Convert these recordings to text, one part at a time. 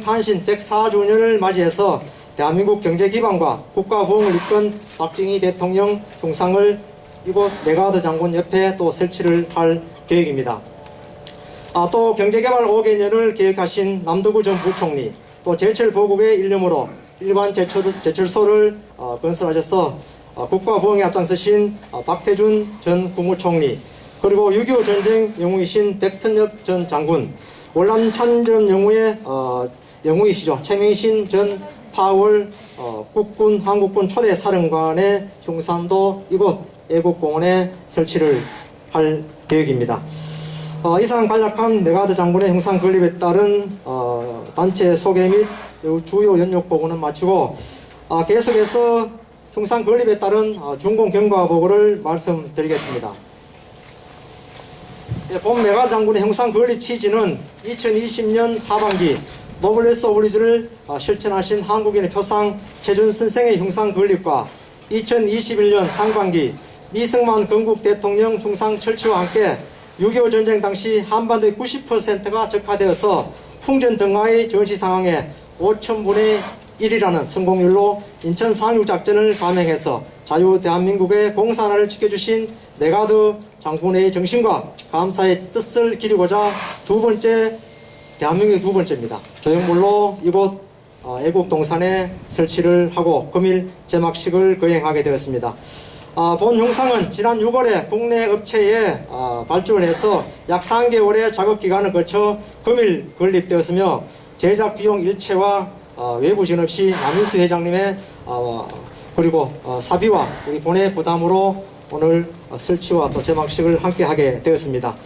탄신 104주년을 맞이해서 대한민국 경제 기반과 국가 부흥을 이끈 박정희 대통령 흉상을 이곳 메가드 장군 옆에 또 설치를 할 계획입니다. 아, 또 경제개발 5개년을 계획하신 남도구 전 부총리, 또 제철 보국의 일념으로 일반 제철, 제철소를 어, 건설하셔서 어, 국가 부흥에 앞장서신 어, 박태준 전 국무총리, 그리고 6.25 전쟁 영웅이신 백선엽 전 장군, 월남 참전 영웅의 어, 영웅이시죠. 최명신 전 파월 어, 국군 한국군 초대 사령관의 흉상도 이곳 애국공원에 설치를 할 계획입니다. 어, 이상 간략한 메가드 장군의 형상 건립에 따른 어, 단체 소개 및 주요 연육 보고는 마치고 어, 계속해서 형상 건립에 따른 어, 준공 경과 보고를 말씀드리겠습니다. 예, 본 메가드 장군의 형상 건립 취지는 2020년 하반기 노블레스 오블리즈를 어, 실천하신 한국인의 표상 최준 선생의 형상 건립과 2021년 상반기 이승만 건국 대통령 흉상 철치와 함께 6.25 전쟁 당시 한반도의 90%가 적화되어서 풍전 등화의 전시 상황에 5천분의 1이라는 성공률로 인천 상륙작전을 감행해서 자유 대한민국의 공산화를 지켜주신 메가드 장군의 정신과 감사의 뜻을 기리고자 두 번째 대한민국의 두 번째입니다. 조형물로 이곳 어, 애국 동산에 설치를 하고 금일 제막식을 거행하게 되었습니다. 아, 본 형상은 지난 6월에 국내 업체에 아, 발주를 해서 약 3개월의 작업 기간을 거쳐 금일 건립되었으며 제작 비용 일체와 아, 외부 지원 없이 남인수 회장님의 아, 그리고 어, 사비와 우리 본회 부담으로 오늘 어, 설치와 또 제막식을 함께 하게 되었습니다.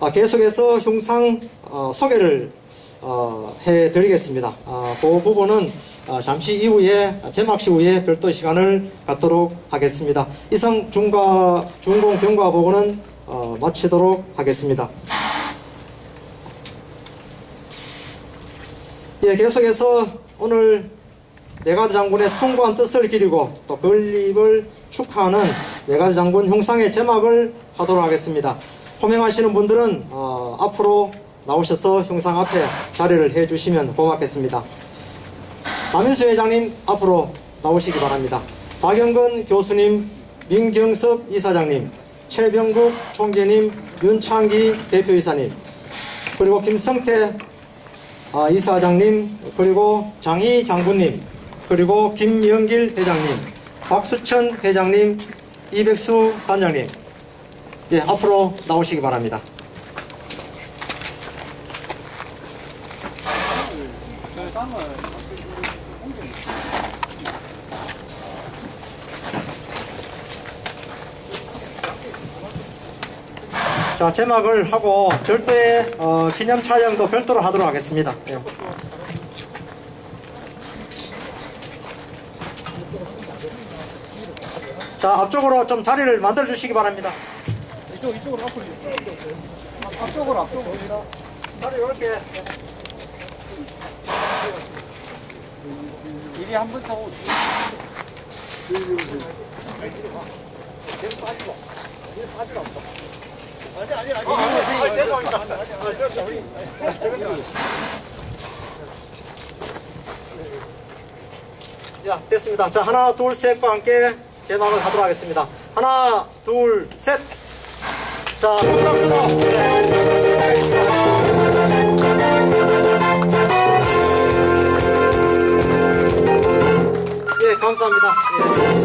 아, 계속해서 형상 어, 소개를 어, 해드리겠습니다. 아, 그 부분은 어, 잠시 이후에 제막식 후에 별도 시간을 갖도록 하겠습니다. 이상 중과 중공 경과 보고는 어, 마치도록 하겠습니다. 예, 계속해서 오늘 메가드 장군의 숭고한 뜻을 기리고 또 건립을 축하하는 메가드 장군 형상의 제막을 하도록 하겠습니다. 호명하시는 분들은 어, 앞으로 나오셔서 형상 앞에 자리를 해주시면 고맙겠습니다. 남인수 회장님 앞으로 나오시기 바랍니다. 박영근 교수님, 민경섭 이사장님, 최병국 총재님, 윤창기 대표이사님, 그리고 김성태 아, 이사장님, 그리고 장희 장군님, 그리고 김영길 회장님, 박수천 회장님, 이백수 단장님, 예, 앞으로 나오시기 바랍니다. 자, 제막을 하고 별도의 어, 기념 촬영도 별도로 하도록 하겠습니다. 예. 자, 앞쪽으로 좀 자리를 만들어 주시기 바랍니다. 이쪽 이쪽으로 앞으로 앞- 앞쪽으로 앞쪽으로. 자리 이렇게. 이리 한번 더 아니 아니 아니. 야, 됐습니다. 자, 하나, 둘, 셋과 함께 제막을 하도록 하겠습니다. 하나, 둘, 셋. 자, 큰 박수로. 예, 감사합니다. 예.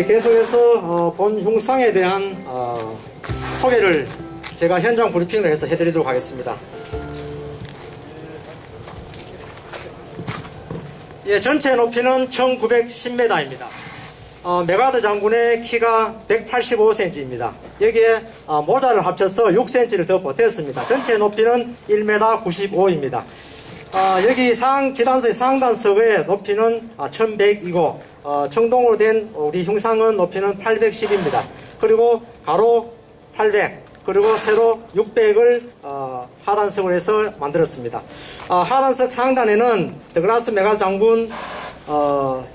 예, 계속해서 어, 본 흉상에 대한 어, 소개를 제가 현장 브리핑을 해서 해드리도록 하겠습니다. 예, 전체 높이는 1910m입니다. 어, 메가드 장군의 키가 185cm입니다. 여기에 어, 모자를 합쳐서 6cm를 더 보탰습니다. 전체 높이는 1m 95입니다. 아, 여기 상 지단서의 상단석의 높이는 1100이고 어, 청동으로 된 우리 흉상은 높이는 810입니다. 그리고 가로 800 그리고 세로 600을 어, 하단석으로 해서 만들었습니다. 아, 하단석 상단에는 더글라스 메가 장군 어,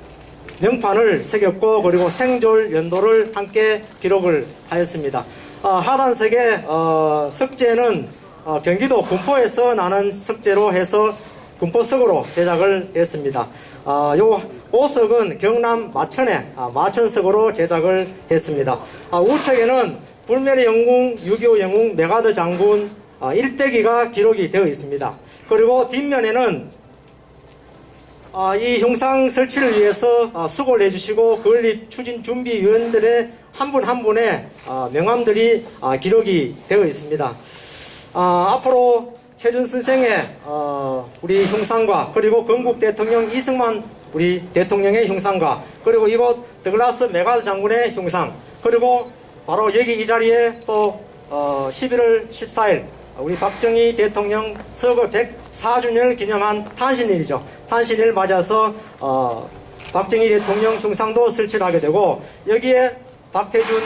명판을 새겼고 그리고 생졸 연도를 함께 기록을 하였습니다. 어, 하단석의 어, 석재는 어, 경기도 군포에서 나는 석재로 해서 군포석으로 제작을 했습니다. 어, 요 오석은 경남 마천에 아, 마천석으로 제작을 했습니다. 아, 우측에는 불멸의 영웅 6.25 영웅 메가드 장군 아, 일대기가 기록이 되어 있습니다. 그리고 뒷면에는 아, 이 흉상 설치를 위해서 아, 수고를 해주시고 건립 추진 준비위원들의 한 분한 분의 아, 명함들이 아, 기록이 되어 있습니다. 아, 앞으로 최준 선생의 어, 우리 흉상과 그리고 건국 대통령 이승만 우리 대통령의 흉상과 그리고 이곳 더글라스 메가드 장군의 흉상 그리고 바로 여기 이 자리에 또 어, 11월 14일 우리 박정희 대통령 서거 104주년을 기념한 탄신일이죠. 탄신일 맞아서 어, 박정희 대통령 흉상도 설치를 하게 되고 여기에 박태준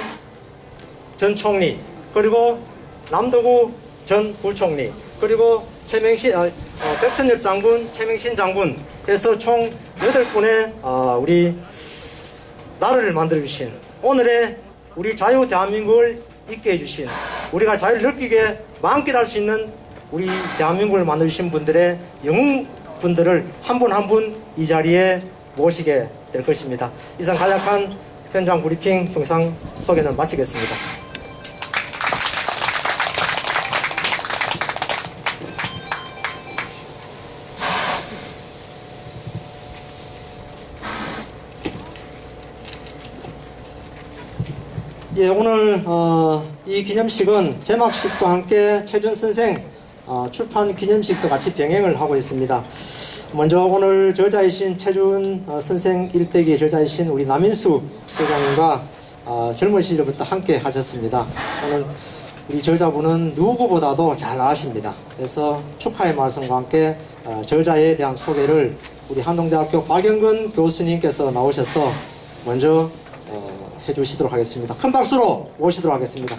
전 총리 그리고 남도구 전 부총리 그리고 최명신 어, 어, 백선엽 장군 최명신 장군 해서 총 8분의 어, 우리 나라를 만들어 주신 오늘의 우리 자유 대한민국을 있게 해주신 우리가 자유를 느끼게 만끽할 수 있는 우리 대한민국을 만들어 주신 분들의 영웅 분들을 한 분 한 분 이 자리에 모시게 될 것입니다. 이상 간략한 현장 브리핑 형상 소개는 마치겠습니다. 예, 오늘 어, 이 기념식은 제막식과 함께 최준 선생 어, 출판 기념식도 같이 병행을 하고 있습니다. 먼저 오늘 저자이신 최준 어, 선생 일대기의 저자이신 우리 남인수 회장님과 어, 젊은 시절부터 함께 하셨습니다. 오늘 우리 저자분은 누구보다도 잘 아십니다. 그래서 축하의 말씀과 함께 어, 저자에 대한 소개를 우리 한동대학교 박영근 교수님께서 나오셔서 먼저 어, 해주시도록 하겠습니다. 큰 박수로 모시도록 하겠습니다.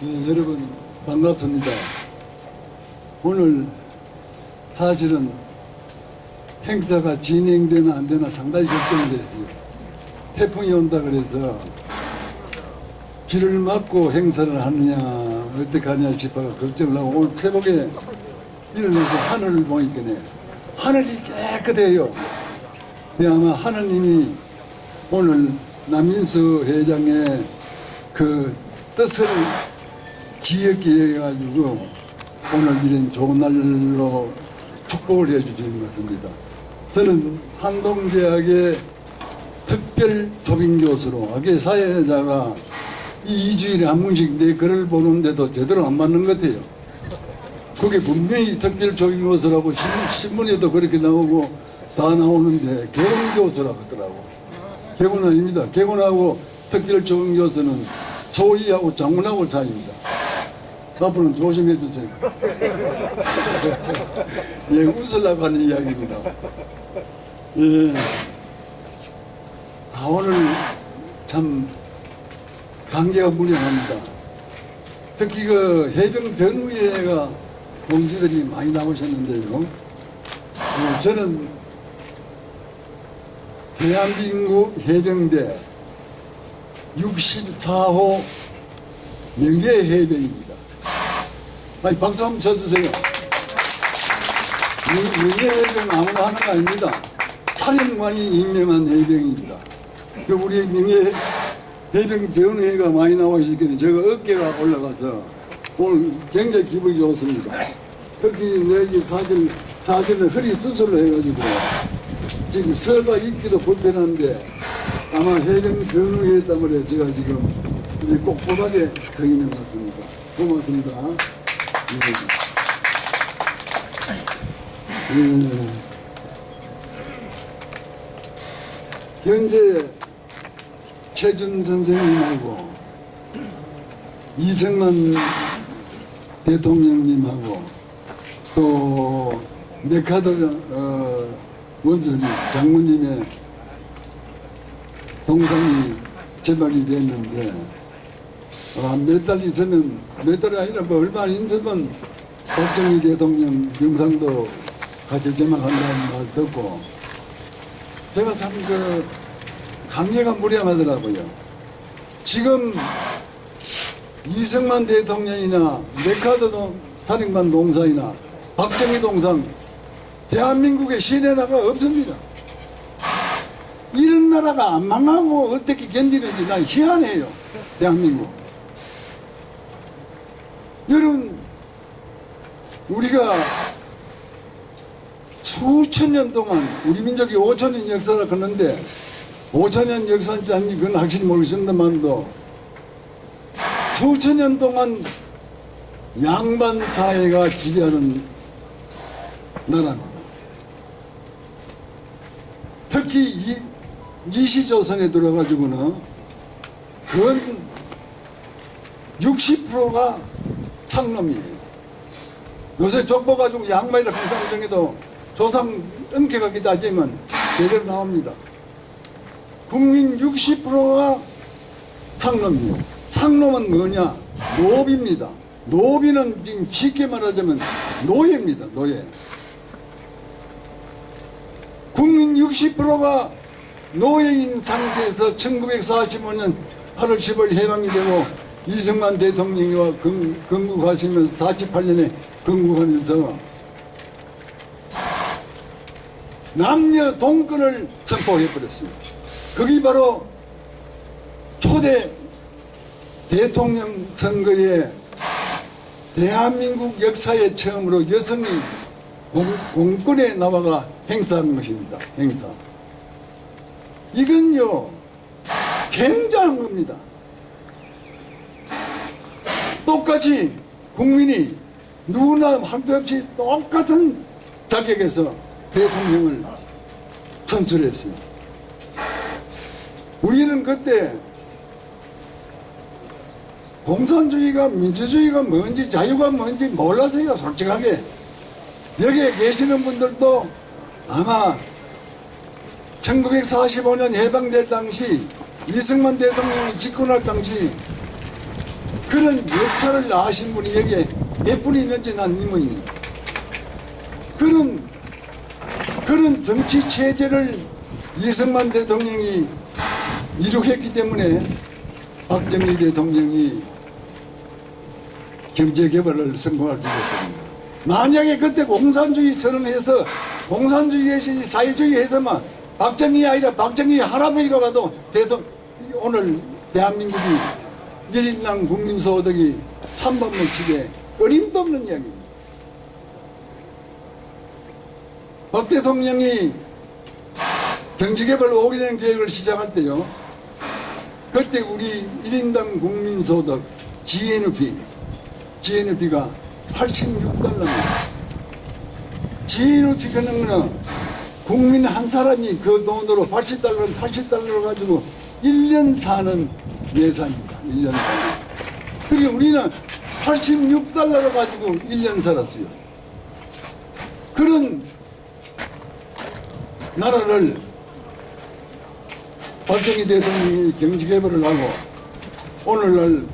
네, 여러분 반갑습니다. 오늘 사실은 행사가 진행되나 안 되나 상당히 걱정되지. 태풍이 온다 그래서 비를 맞고 행사를 하느냐 어떻게 하냐 싶어 걱정을 하고 오늘 새벽에 일어나서 하늘을 보니까 하늘이 깨끗해요. 네, 아마 하느님이 오늘 남민수 회장의 그 뜻을 기획기에 해가지고 오늘 이런 좋은 날로 축복을 해주시는 것 같습니다. 저는 한동대학의 특별 조빙교수로 학계 사회자가 이 2주일에 한 번씩 내 글을 보는데도 제대로 안 맞는 것 같아요. 그게 분명히 특별 조빙교수라고 신- 신문에도 그렇게 나오고 다 나오는데 개원교수라고 하더라고. 개원 아닙니다. 개원하고 특별 조빙교수는 조이하고 장군하고 사이입니다. 앞으로는 조심해 주세요. 예, 웃으려고 하는 이야기입니다. 예. 아, 오늘 참 관계가 무량합니다. 특히 그 해병 전우회가 동지들이 많이 나오셨는데요. 어, 저는 대한민국 해병대 64호 명예해병입니다. 박수 한번 쳐주세요. 명- 명예해병 아무나 하는 거 아닙니다. 차령관이 임명한 해병입니다. 그 우리 명예 해병 대원회가 많이 나와 있기 때문에 제가 어깨가 올라가서 오늘 굉장히 기분이 좋습니다. 특히 내이 사진, 사진을 허리 수술을 해가지고 지금 서가 있기도 불편한데 아마 해령 근우에 때문에 제가 지금 이제 것 같습니다. 고맙습니다. 예. 예. 현재 최준 선생님하고 이승만 대통령님하고 또 메카더 어, 원수님 장모님의 동상이 제발이 됐는데 아, 몇달 있으면 몇 달이 아니라 뭐 얼마 안 있으면 박정희 대통령 영상도 같이 제막한다는 말 듣고 제가 참 그 감회가 무량하더라고요. 지금 이승만 대통령이나 메카드 동- 살인관 동상이나 박정희 동상 대한민국에 시내나가 없습니다. 이런 나라가 안 망하고 어떻게 견디는지 난 희한해요. 대한민국. 여러분, 우리가 수천 년 동안 우리 민족이 5천 년 역사를 걷는데 5천 년 역사인지 아닌지 그건 확실히 모르겠습니다만도 수천 년 동안 양반 사회가 지배하는 나라입니다. 특히 이, 이시조선에 들어가지고는 그건 60%가 창놈이에요. 요새 족보 가지고 양말이라 항상 정해도 조상 은퇴가기 따지면 제대로 나옵니다. 국민 60%가 창놈이에요. 창놈은 뭐냐? 노비입니다. 노비는 지금 쉽게 말하자면 노예입니다. 노예. 국민 60%가 노예인 상태에서 1945년 8월 10일 해방이 되고 이승만 대통령이와 건- 건국하시면서 48년에 건국하면서 남녀 동권을 선포해버렸습니다. 그게 바로 초대 대통령 선거에 대한민국 역사에 처음으로 여성이 공, 공권에 나와가 행사한 것입니다. 행사. 이건요, 굉장한 겁니다. 똑같이 국민이 누구나 할것 없이 똑같은 자격에서 대통령을 선출했어요. 우리는 그때 공산주의가 민주주의가 뭔지 자유가 뭔지 몰랐어요 솔직하게 여기에 계시는 분들도 아마 1945년 해방될 당시 이승만 대통령이 집권할 당시 그런 역사를 아신 분이 여기에 몇 분이 있는지 난 의문이에요 그런 그런 정치 체제를 이승만 대통령이 이룩했기 때문에 박정희 대통령이 경제 개발을 성공할 수 있었습니다. 만약에 그때 공산주의 선언해서 공산주의 신 자유주의 해서만 박정희 아니라 박정희 할아버지가 가도 대통 오늘 대한민국이 일인당 국민소득이 3만 원씩에 어림도 없는 이야기입니다. 박 대통령이 경제개발 5개년 계획을 시작할 때요. 그때 우리 1인당 국민소득 GNP, GNP가 86달러입니다. GNP 그는 거는 국민 한 사람이 그 돈으로 80달러, 80달러를 가지고 1년 사는 예산입니다. 1년 사는. 그리고 우리는 86달러를 가지고 1년 살았어요. 그런 나라를 박정희 대통령이 경제개발을 하고 오늘날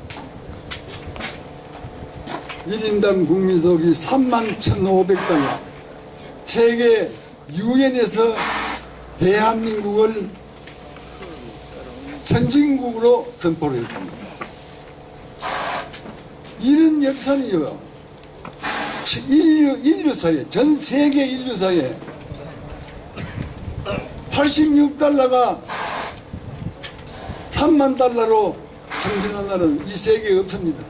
1인당 국민소득이 3만 1,500달러 세계 유엔에서 대한민국을 선진국으로 선포를 했습니다. 이런 역사는요, 인류, 인류사에, 전 세계 인류사에 86달러가 3만 달러로 정진한 나라는 이 세계에 없습니다.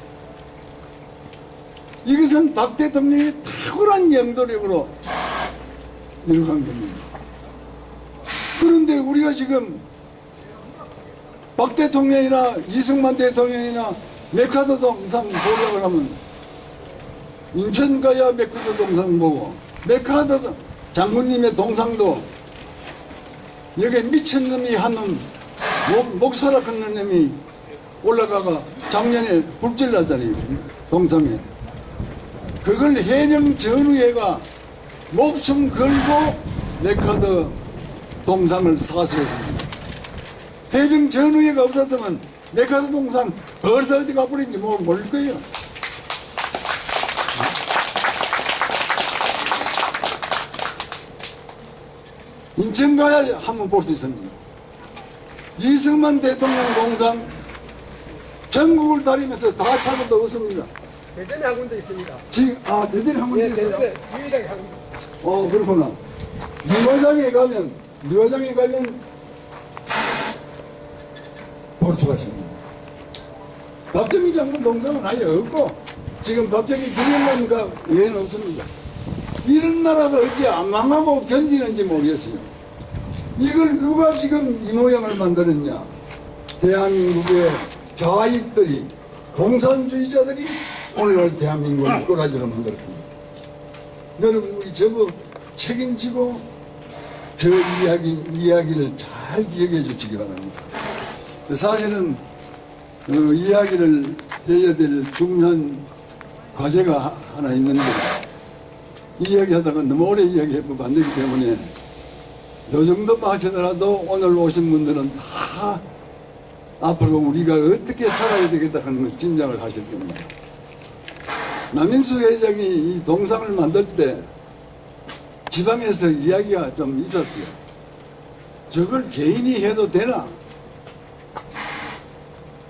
이것은 박 대통령이 탁월한 영도력으로 이루어간 겁니다. 그런데 우리가 지금 박 대통령이나 이승만 대통령이나 메카도 동상 보려고 하면 인천 가야 메카도 동상 보고 메카도 장군님의 동상도 여기 미친놈이 하는 목, 목사라 끊는 놈이 올라가가 작년에 불질나잖아요 동상에. 그걸 해명 전후회가 목숨 걸고 메카드 동상을 사수했습니다. 해명 전후회가 없었으면 메카드 동상 벌써 어디 가버린지 뭐 모를 거예요 인천 가야 한번 볼 수 있습니다. 이승만 대통령 동상 전국을 다니면서 다 찾아도 없습니다. 대전에 한 군데 있습니다. 지금 아 대전에 한 군데 예, 있어요. 대전에 유일하게 한 군데. 어 그렇구나. 유화장에 가면 유화장에 가면 볼 수가 있습니다. 박정희 장군 동상은 아예 없고 지금 박정희 기념관가 외에는 없습니다. 이런 나라가 어찌 안 망하고 견디는지 모르겠어요. 이걸 누가 지금 이 모양을 만들었냐? 대한민국의 좌익들이 공산주의자들이 오늘 대한민국을 꼬라지로 만들었습니다. 여러분 우리 전부 책임지고 저 이야기 이야기를 잘 기억해 주시기 바랍니다. 사실은 어, 이야기를 해야 될 중요한 과제가 하나 있는데 이야기하다가 너무 오래 이야기해보면 안 되기 때문에 요 정도만 하시더라도 오늘 오신 분들은 다 앞으로 우리가 어떻게 살아야 되겠다 하는 걸 짐작을 하실 겁니다. 남인수 회장이 이 동상을 만들 때 지방에서 이야기가 좀 있었어요. 저걸 개인이 해도 되나?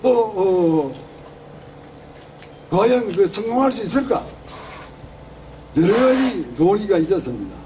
또, 어, 과연 그 성공할 수 있을까? 여러 가지 논의가 있었습니다.